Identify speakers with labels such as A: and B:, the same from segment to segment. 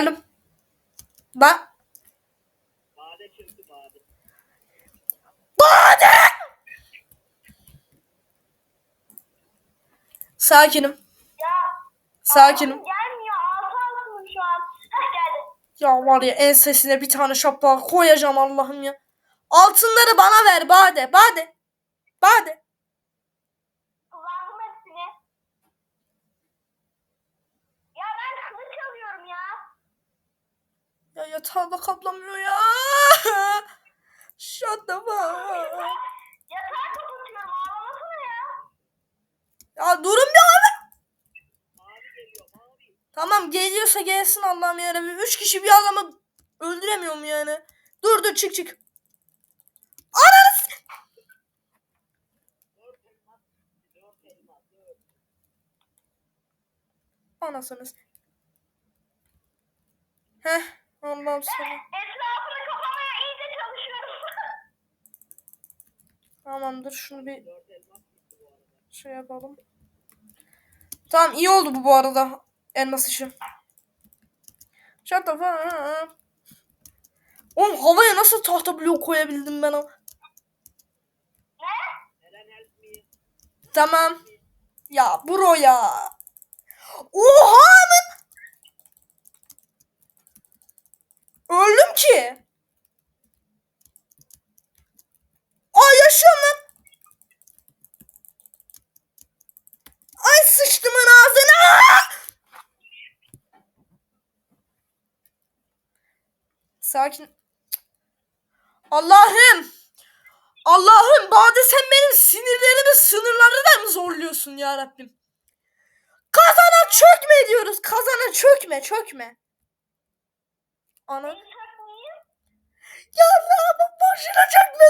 A: Geldim. Ba
B: Bade çıktı bade.
A: Bade! Sakinim.
C: Ya
A: Sakinim.
C: gelmiyor. Altı şu an. Heh geldi.
A: Ya var ya ensesine bir tane şapka koyacağım Allah'ım ya. Altınları bana ver Bade. Bade. Bade.
C: Kullandım hepsini. Ya ben kılıç alıyorum ya.
A: Ya yatağı da kaplamıyor ya. Shut the fuck.
C: Yatağı kapatıyorum. Ağlamasana ya.
A: Ya durun bir abi. Tamam geliyorsa gelsin Allah'ım yarabbim. Üç kişi bir adamı öldüremiyorum yani. Dur dur çık çık. Ananı s-
B: Dört elmas. Dört elmas. Dört.
A: Anasını s- Heh Allah'ım sana.
C: Etrafını kapamaya iyice çalışıyorum.
A: Tamamdır şunu bir şey yapalım. Tamam iyi oldu bu bu arada. Elmas işi. Shut the fuck. Oğlum havaya nasıl tahta bloğu koyabildim ben o? Tamam. Ya bro ya. Oha lan. Öldüm ki. Ay yaşıyorum. Ay sıçtımın ağzına. Sakin. Allah'ım. Allah'ım Bade sen benim sinirlerimi sınırları da mı zorluyorsun ya Rabbim? Kazana çökme diyoruz. Kazana çökme çökme. Ana. Ya Rabbim boşuna çökme?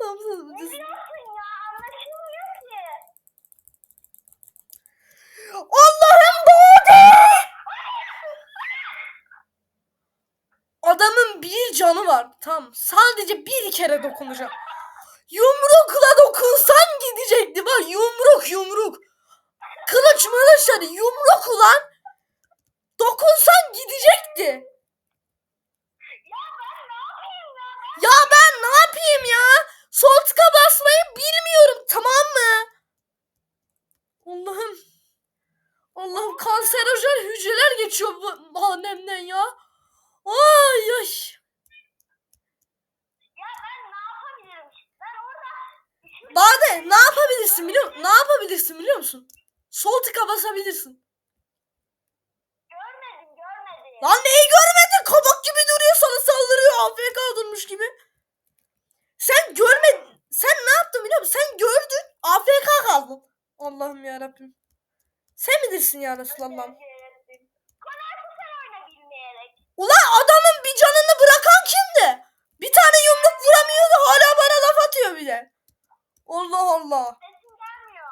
A: Allah'ım,
C: Ne diyorsun ya? Anlaşılmıyor ki.
A: Allah'ım Bade! Adamın bir canı var. Tam sadece bir kere dokunacak. Yumrukla dokunsan gidecekti bak yumruk yumruk. Kılıç mılıçları yumruk ulan. Dokunsan gidecekti.
C: Ya ben ne yapayım ya?
A: Sol tıka basmayı bilmiyorum tamam mı? Allah'ım. Allah'ım kanserojen hücreler geçiyor bu bahanemden ya. Ay ay. Bade ne yapabilirsin biliyor musun? Ne yapabilirsin biliyor musun? Sol tıka basabilirsin. Lan neyi görmedin? Kabak gibi duruyor sana saldırıyor. AFK durmuş gibi. Sen görmedin. Sen ne yaptın biliyor musun? Sen gördün. AFK kaldın. Allah'ım ya Rabbim. Sen bilirsin ya Resulallah. Ulan adamın bir canını bırakan kimdi? Bir tane yumruk vuramıyordu hala bana laf atıyor bir de. Allah Allah.
C: Sesin gelmiyor.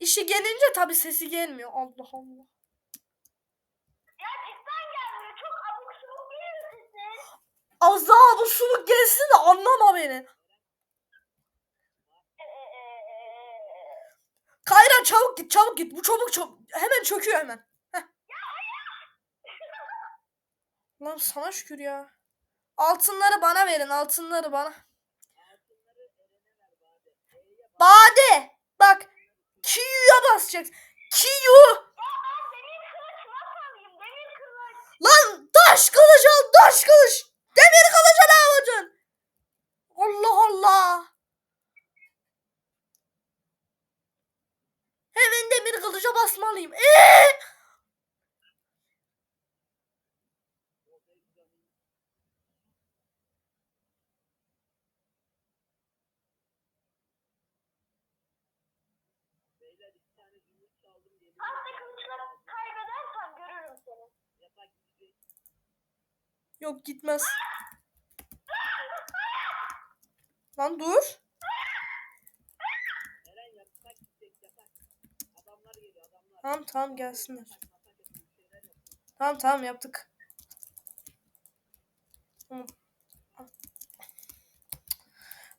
A: İşi gelince tabi sesi gelmiyor. Allah Allah. Az daha bu suluk gelsin de anlama beni. Kayra çabuk git çabuk git. Bu çabuk çabuk. Hemen çöküyor hemen. Heh. Lan sana şükür ya. Altınları bana verin altınları bana.
B: Bade. Bak.
A: Q'ya basacaksın. Q. Lan taş kılıç al taş kılıç.
B: Yatak gidecek.
A: Yok gitmez. Lan dur.
B: Eren yatak gidecek yatak. Adamlar geliyor adamlar.
A: Tamam tamam gelsinler. Tamam tamam yaptık. Tamam.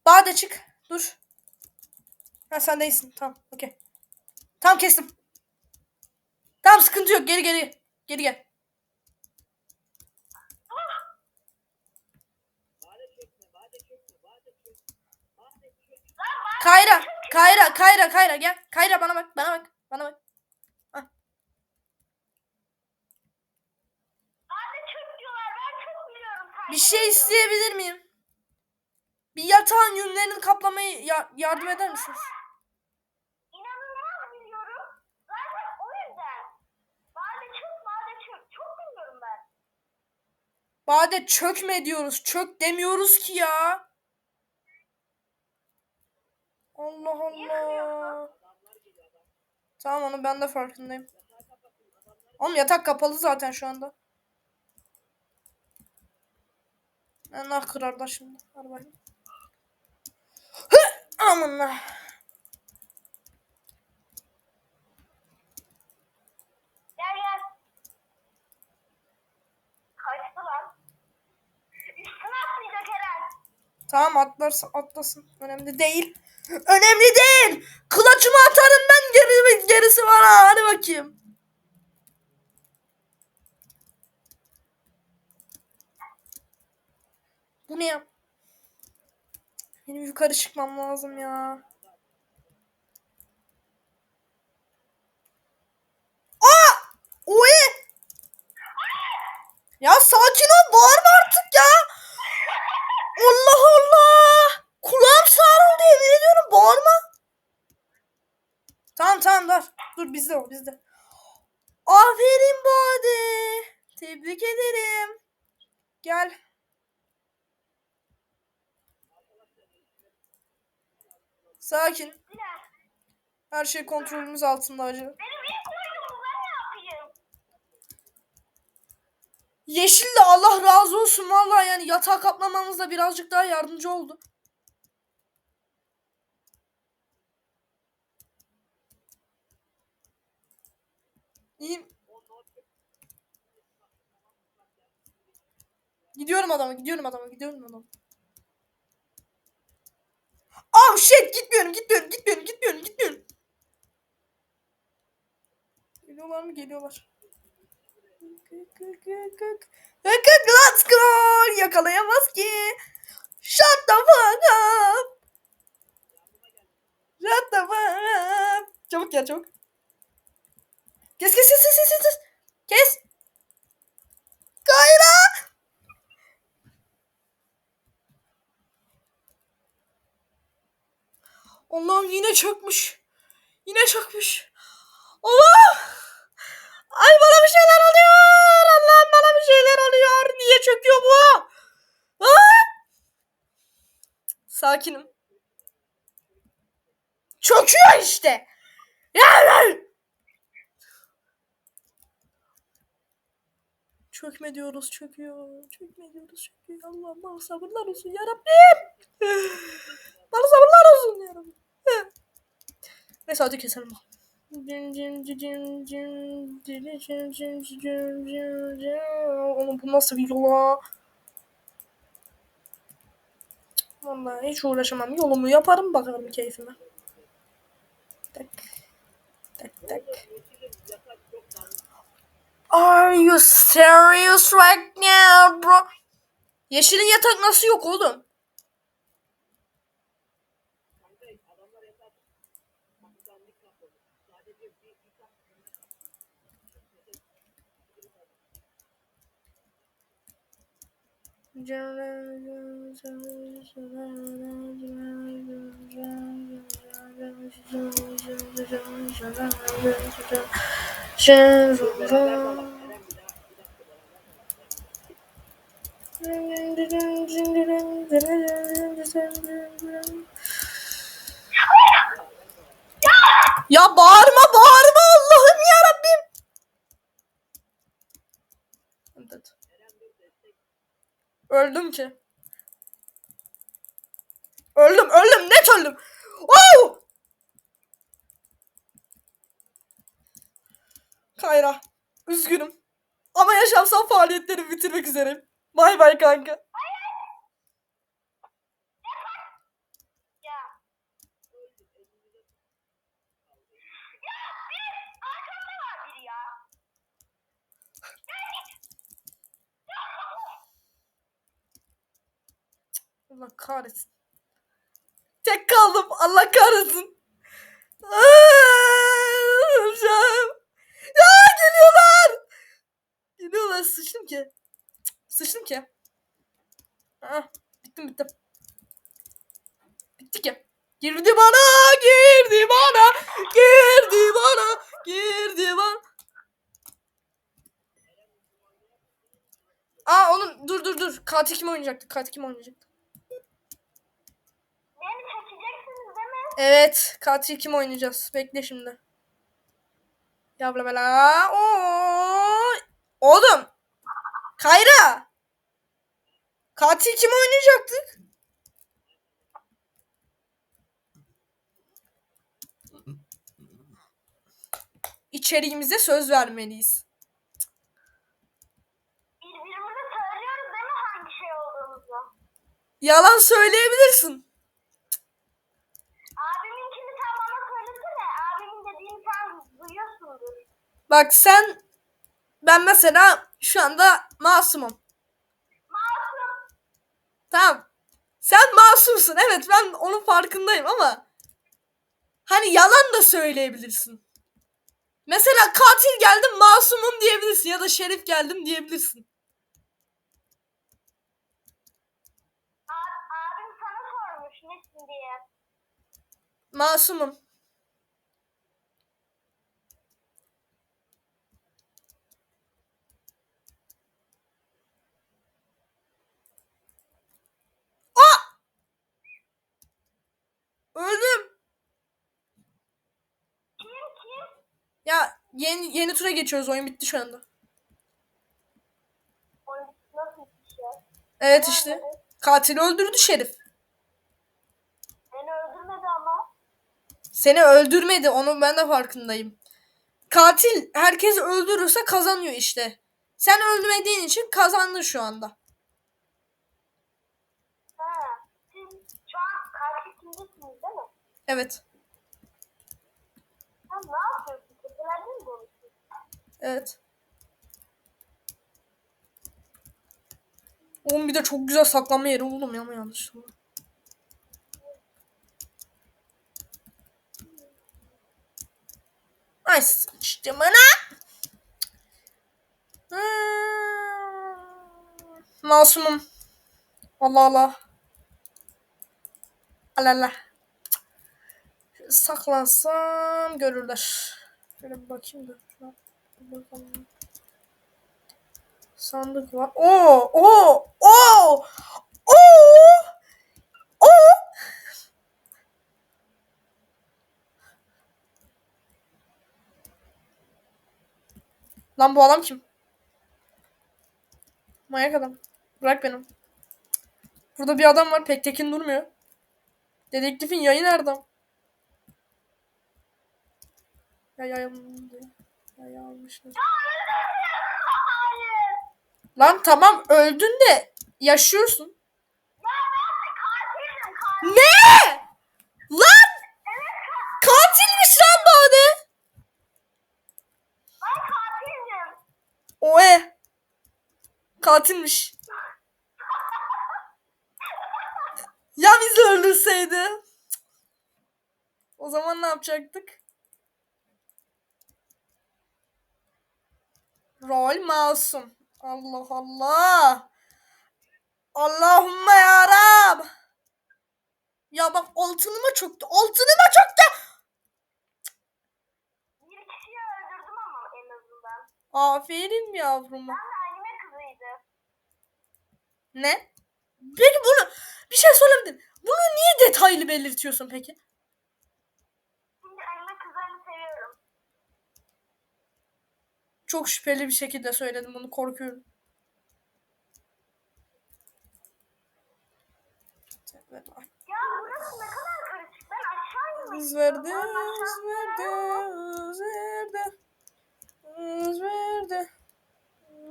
A: Bade çık. Dur. Ha sen değilsin. Tamam. Okey. Tamam kestim. Tamam sıkıntı yok. Geri geri. Geri gel. Kayra. Kayra. Kayra. Kayra gel. Kayra bana bak. Bana bak. Bana bak.
C: Bade çöp diyorlar. Ben çok biliyorum.
A: Bir şey isteyebilir miyim? Bir yatağın yünlerini kaplamayı ya- yardım eder misiniz?
C: İnanılmaz biliyorum. Zaten o yüzden. Bade çöp, bade. Çok biliyorum ben.
A: Bade çökme diyoruz. Çök demiyoruz ki ya. Allah Allah. Tamam onu ben de farkındayım. Oğlum yatak kapalı zaten şu anda. Allah kırar da şimdi. Hadi bakayım. Hı! Aman
C: Gel gel. Kaçtı lan. Üstüne atlayacak Eren.
A: Tamam atlarsa atlasın. Önemli değil. Önemli değil. Kılaçımı atarım ben geri, gerisi ha. Hadi bakayım. Bu ne ya? Benim yukarı çıkmam lazım ya. Aa! Oy! Ya sakin ol bağırma artık ya. Allah Allah. Kulağım sarıldı yemin ediyorum bağırma. Tamam tamam dur. Dur bizde o bizde. Aferin Bade. Tebrik ederim. Gel. Sakin. Her şey kontrolümüz altında acı. Yeşil de Allah razı olsun vallahi yani yatağa kaplamamızda birazcık daha yardımcı oldu. İyiyim. Gidiyorum adama, gidiyorum adama, gidiyorum adama. Oh shit, gitmiyorum, gitmiyorum, gitmiyorum, gitmiyorum, gitmiyorum. Geliyorlar mı? Geliyorlar. Let's go! Yakalayamaz ki. Shut the fuck up. Shut the fuck up. Çabuk gel çabuk. Kes kes kes kes kes kes. Kes. Kayra. Allah'ım yine çökmüş. Yine çökmüş. Allah! Ay bana bir şeyler oluyor. Allah'ım bana bir şeyler oluyor. Niye çöküyor bu? Aa! Sakinim. Çöküyor işte. Çökme diyoruz çöküyor. Çökme diyoruz çöküyor. Allah'ım bana sabırlar olsun ya Rabbim. Bana sabırlar olsun ya Rabbim. Neyse hadi keselim. Oğlum bu nasıl bir yola? Vallahi hiç uğraşamam. Yolumu yaparım bakarım keyfime. Tak. Tak tak. Are you serious right now bro? Yeşilin yatak nasıl yok oğlum?
B: Kanka adamlar yatak. Kaptanlık kapalı. Sadece bir bir kat
A: Ya bağırma bağırma Allah'ım ya Rabbim. Öldüm ki. Öldüm öldüm net öldüm. Oh! Kayra üzgünüm. Ama yaşamsal faaliyetleri bitirmek üzereyim. Bay bay kanka.
C: Ya. Ya bir arkamda var biri ya.
A: Allah kahretsin. Tek kaldım. Allah kahretsin. Aa, öleceğim. Ya geliyorlar. Geliyorlar. Sıçtım ki. Sıçtım ki. Ah, bittim bittim. Bitti ki. Girdi bana, girdi bana, girdi bana, girdi bana. Aa oğlum dur dur dur. Katil kim oynayacaktı? Katil kim oynayacaktı?
C: Beni seçeceksiniz değil mi?
A: Evet. Katil kim oynayacağız? Bekle şimdi. Yavrum. Oo. Oğlum. Kayra. Katil kim oynayacaktık? İçeriğimize söz vermeliyiz.
C: Birbirimize söylüyoruz değil mi hangi şey olduğumuzu?
A: Yalan söyleyebilirsin.
C: Abiminkini sen bana söylesene. Abimin dediğini sen duyuyorsundur.
A: Bak sen ben mesela şu anda masumum.
C: Masum.
A: Tamam. Sen masumsun. Evet ben onun farkındayım ama hani yalan da söyleyebilirsin. Mesela katil geldim masumum diyebilirsin ya da şerif geldim diyebilirsin.
C: Abim sana sormuş nesin diye.
A: Masumum. Aa! Öldüm.
C: Kim kim?
A: Ya yeni yeni tura geçiyoruz. Oyun bitti şu anda.
C: Oyun nasıl bir şey?
A: Evet işte. Katili öldürdü şerif.
C: Beni öldürmedi ama.
A: Seni öldürmedi. Onun ben de farkındayım. Katil herkesi öldürürse kazanıyor işte. Sen öldürmediğin için kazandın şu anda.
C: Ha. Siz şu an değil mi?
A: Evet.
C: Sen ne yapıyorsun? Tepelerden mi konuşuyorsun?
A: Evet. Oğlum bir de çok güzel saklanma yeri buldum ya ama yanlış. İşte bana. Hmm. Masumum. Allah Allah. Allah Allah. Saklansam görürler. Şöyle bir bakayım da. Sandık var. Oo, oo, oo, oo, oo. Lan bu adam kim? Manyak adam. Bırak benim. Burada bir adam var pek tekin durmuyor. Dedektifin yayı nerede? Ya yayıldı. Ya.
C: Hayır.
A: Lan tamam öldün de yaşıyorsun.
C: Ya ben de katilim katil.
A: Ne? Lan! Katilmiş lan Bade.
C: Ben katilim.
A: O e. Katilmiş. Ya bizi öldürseydi? O zaman ne yapacaktık? Rol masum. Allah Allah. Allahümme ya Rab. Ya bak altınıma çöktü. Altınıma çöktü.
C: Bir kişiyi öldürdüm ama en azından.
A: Aferin yavruma.
C: Ben de anime kızıydı.
A: Ne? Peki bunu bir şey söylemedin. Bunu niye detaylı belirtiyorsun peki?
C: Şimdi anime kızlarını seviyorum.
A: Çok şüpheli bir şekilde söyledim bunu korkuyorum.
C: Ya burası ne kadar karışık. Ben aşağı inmek istiyorum.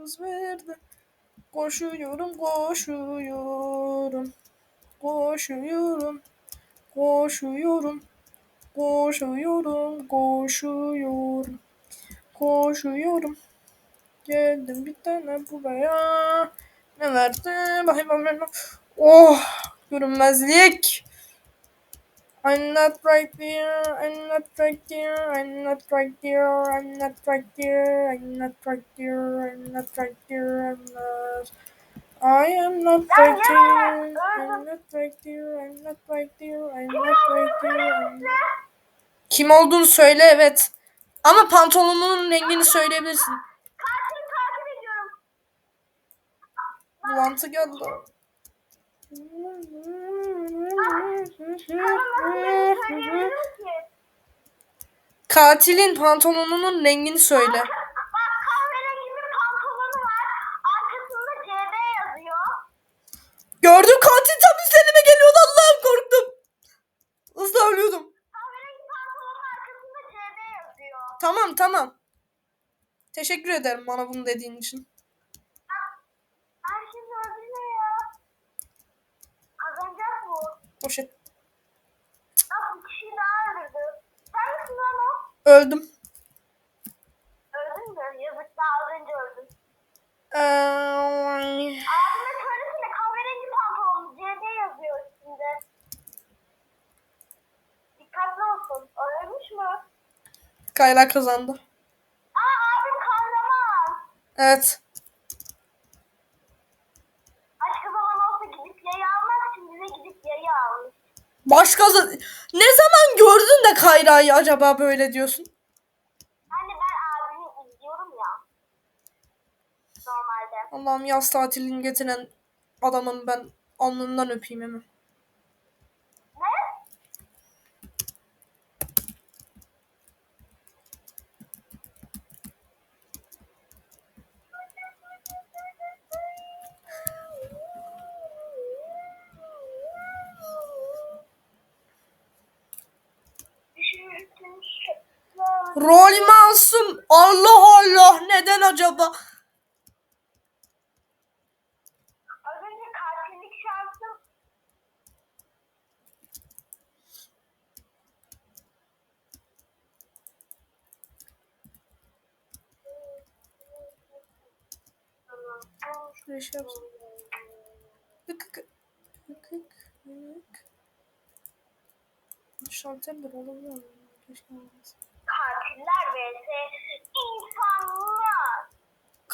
A: Hız verdi. Koşuyorum, koşuyorum, koşuyorum, koşuyorum, koşuyorum, koşuyorum, koşuyorum. Geldim bir tane buraya. Ne verdi? Bakayım bakayım. Oh! Görünmezlik. I'm not right there. I'm not right there. I'm not right there. I'm not right there. I'm not right there. I'm not right there. I'm not. I am not right there. I'm not right there. I'm not right there. I'm not right there. Kim olduğunu söyle evet. Ama pantolonunun rengini söyleyebilirsin.
C: Katili takip ediyorum.
A: Bulantı geldi. Katilin pantolonunun rengini söyle.
C: Bak kahverengi bir pantolonu var. Arkasında CB yazıyor.
A: Gördüm katil tam üzerime geliyordu Allah'ım korktum. Hızla ölüyordum.
C: Kahverengi pantolonun arkasında CB yazıyor.
A: Tamam tamam. Teşekkür ederim bana bunu dediğin için.
C: Herkes öldürüyor ya. Kazanacak bu.
A: Poşet.
C: Bak bir kişiyi daha öldürdü. Sen misin lan o?
A: Öldüm.
C: Öldün mü? Yazık daha az önce öldün.
A: Ee,
C: Abime söylesene kahverengi pantolonlu CB yazıyor üstünde. Dikkatli olsun. Ölmüş mü?
A: Kayra kazandı.
C: Aa abim kahraman.
A: Evet.
C: Başka zaman olsa gidip yayı almaz. Şimdi de gidip yayı almış.
A: Başka za- ne zaman gördün de Kayra'yı acaba böyle diyorsun?
C: Hani ben abimi izliyorum ya. Normalde.
A: Allah'ım yaz tatilini getiren adamın ben alnından öpeyim hemen. Rol masum. Allah Allah neden acaba?
C: Az önce katillik şansım
A: Şuraya şey yapsın. Şalterdir olabilir mi? Keşke olmasa.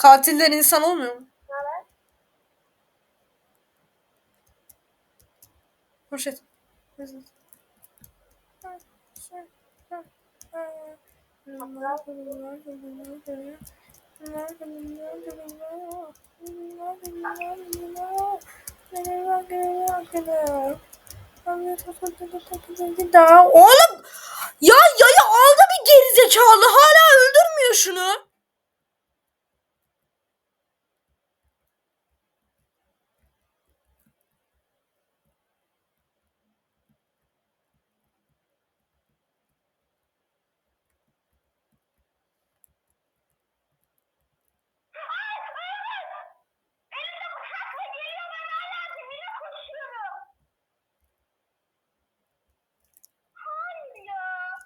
C: Katiller
A: insan olmuyor mu?
C: Evet.
A: Poşet. Oğlum ya yayı aldı bir gerizekalı hala öldürmüyor şunu.
C: Elimde bıçakla geliyor ben hala dibine koşuyorum. Hayır ya.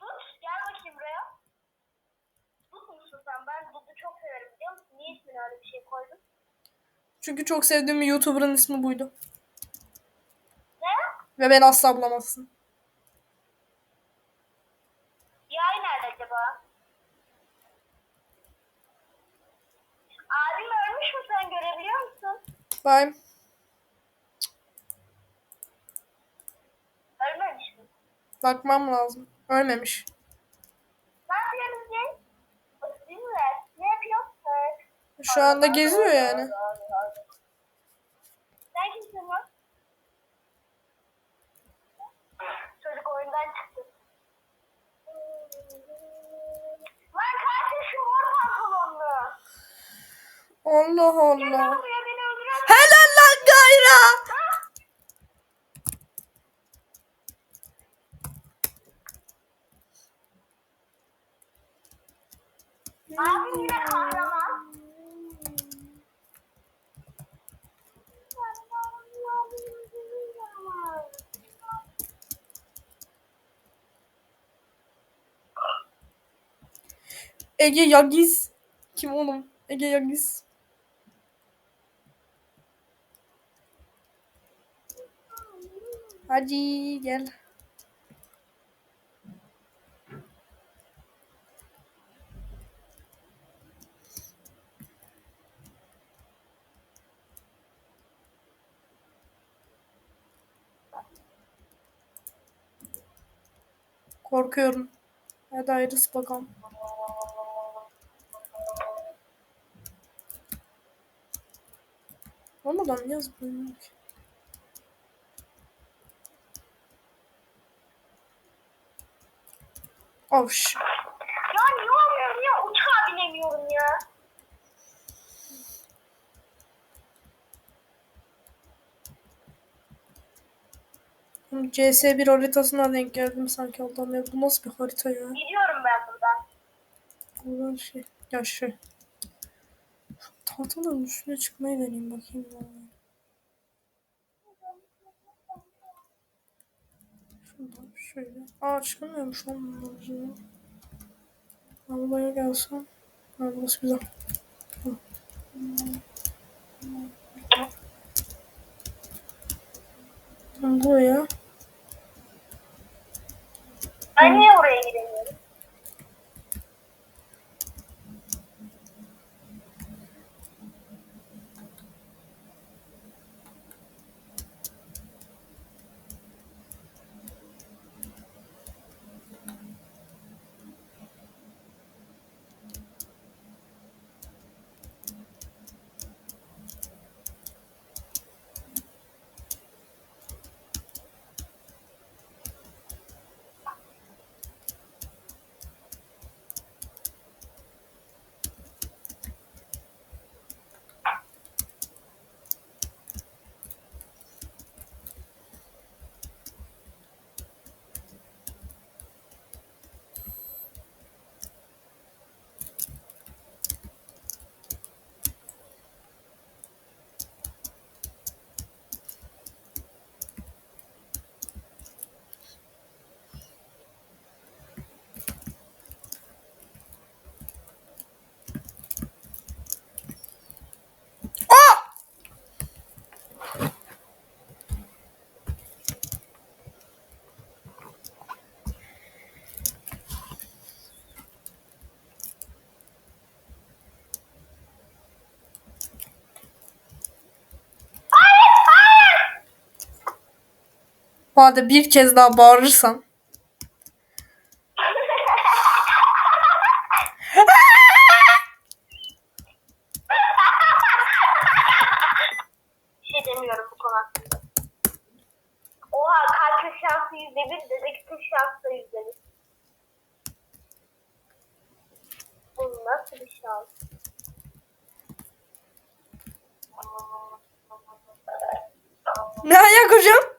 C: Dut gel bakayım buraya. Dut musun sen? Ben Dut'u çok severim biliyor musun? Niye ismini öyle bir şey koydun?
A: Çünkü çok sevdiğim bir YouTuber'ın ismi buydu.
C: Ne?
A: Ve beni asla bulamazsın.
C: Yay nerede acaba? Abim ölmüş mü sen görebiliyor musun?
A: Bye.
C: Ölmemiş mi?
A: Bakmam lazım. Ölmemiş.
C: Ne. Ne yapıyorsun?
A: Şu anda geziyor yani.
C: Sen kimsin lan? Çocuk oyundan çıktı. Lan katil şu mor pantolonlu.
A: Allah Allah. Helal lan Gayra.
C: Abim yine kahraman.
A: Ege Yagiz. Kim oğlum? Ege Yagiz. Hadi gel. Korkuyorum. Hadi ayrıs bakalım. Olmadan niye zıplıyorum shit.
C: Ya niye olmuyorum ya? Uçağa binemiyorum ya.
A: CS1 haritasına denk geldim sanki Allah'ım ya. Bu nasıl bir harita ya?
C: Gidiyorum ben buradan.
A: Buradan şey. Ya şey. Tahtanın üstüne çıkmayı deneyeyim bakayım. ya. Şöyle. Aa çıkamıyormuş lan bunun Avlaya gelsem. Ha burası güzel. Buraya.
C: Anne oraya gidelim. Gidemiyorum?
A: Bade bir kez daha bağırırsan.
C: Bir şey demiyorum bu konu hakkında. Oha kalp şansı yüzde bir, dedektif şansı da yüzde bir. Bu nasıl bir şans?
A: Ne ayak hocam?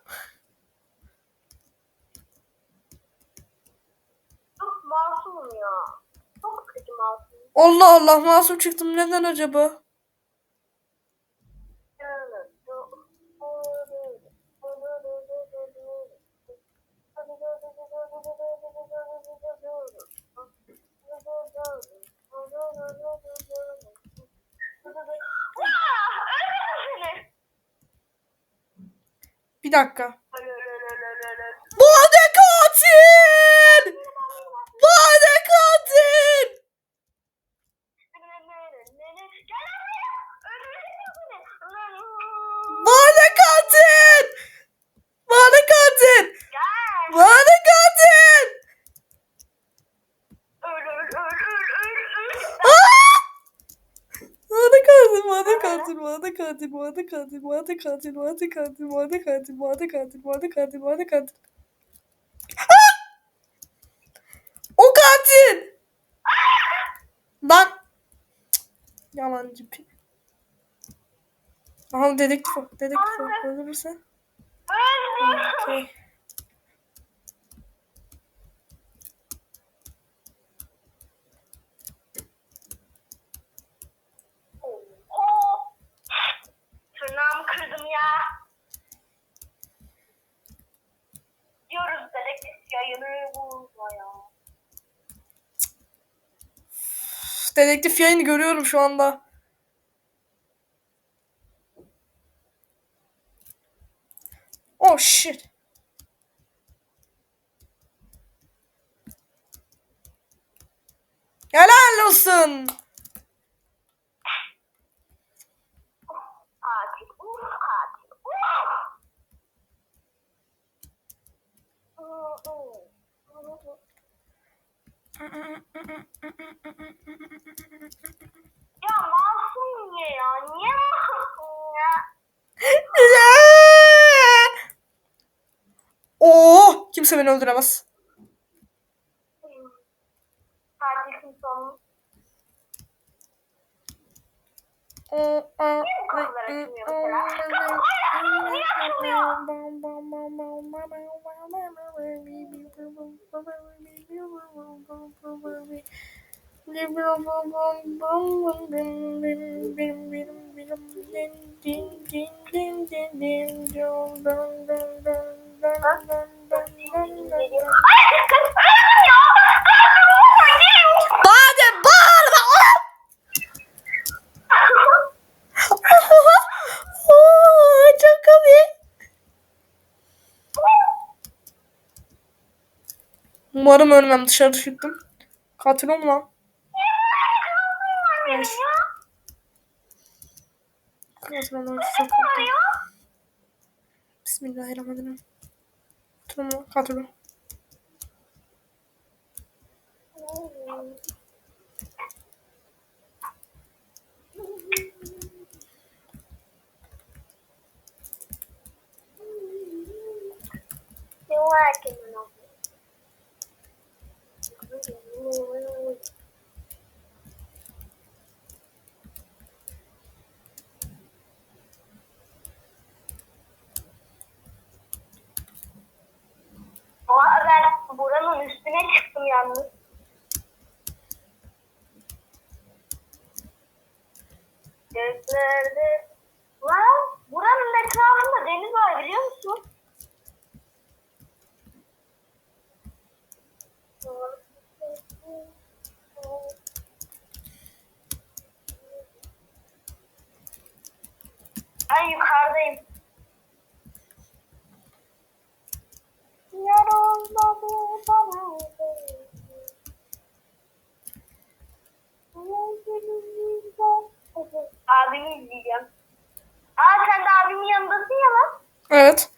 C: Çok masumum ya. Çok kötü masumum.
A: Allah masum çıktım neden acaba? Bir dakika. Bade katil! da katil, bana katil, bana katil, bana katil, bana katil, bana katil, bana katil. Ah! O katil! Lan! Yalancı pi. Aha dedektif o, dedektif o. Öldürürse.
C: Okay. Dedektif yayını
A: görüyorum şu anda. Kimse beni öldüremez. Badem bağırma. Çok komik. Umarım ölmem dışarı çıktım. Katil o mu lan? Katil korktum. Bismillahirrahmanirrahim. Katil o mu? Katil o.
C: Ne Oha ben buranın üstüne çıktım yalnız. Göklerde... Lan buranın etrafında deniz var biliyor musun? Ben yukarıdayım. Yarılmadı bana Abimi izleyeceğim. Aa sen de abimin yanındasın ya lan.
A: Evet.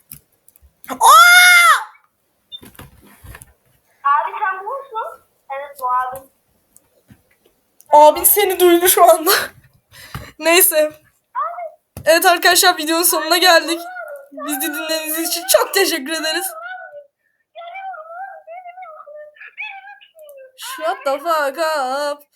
A: Aa!
C: Abi sen bu musun? Evet bu abim.
A: Abin seni duydu şu anda. Neyse. Evet arkadaşlar videonun sonuna geldik. Bizi dinlediğiniz için çok teşekkür ederiz. Shut the fuck up.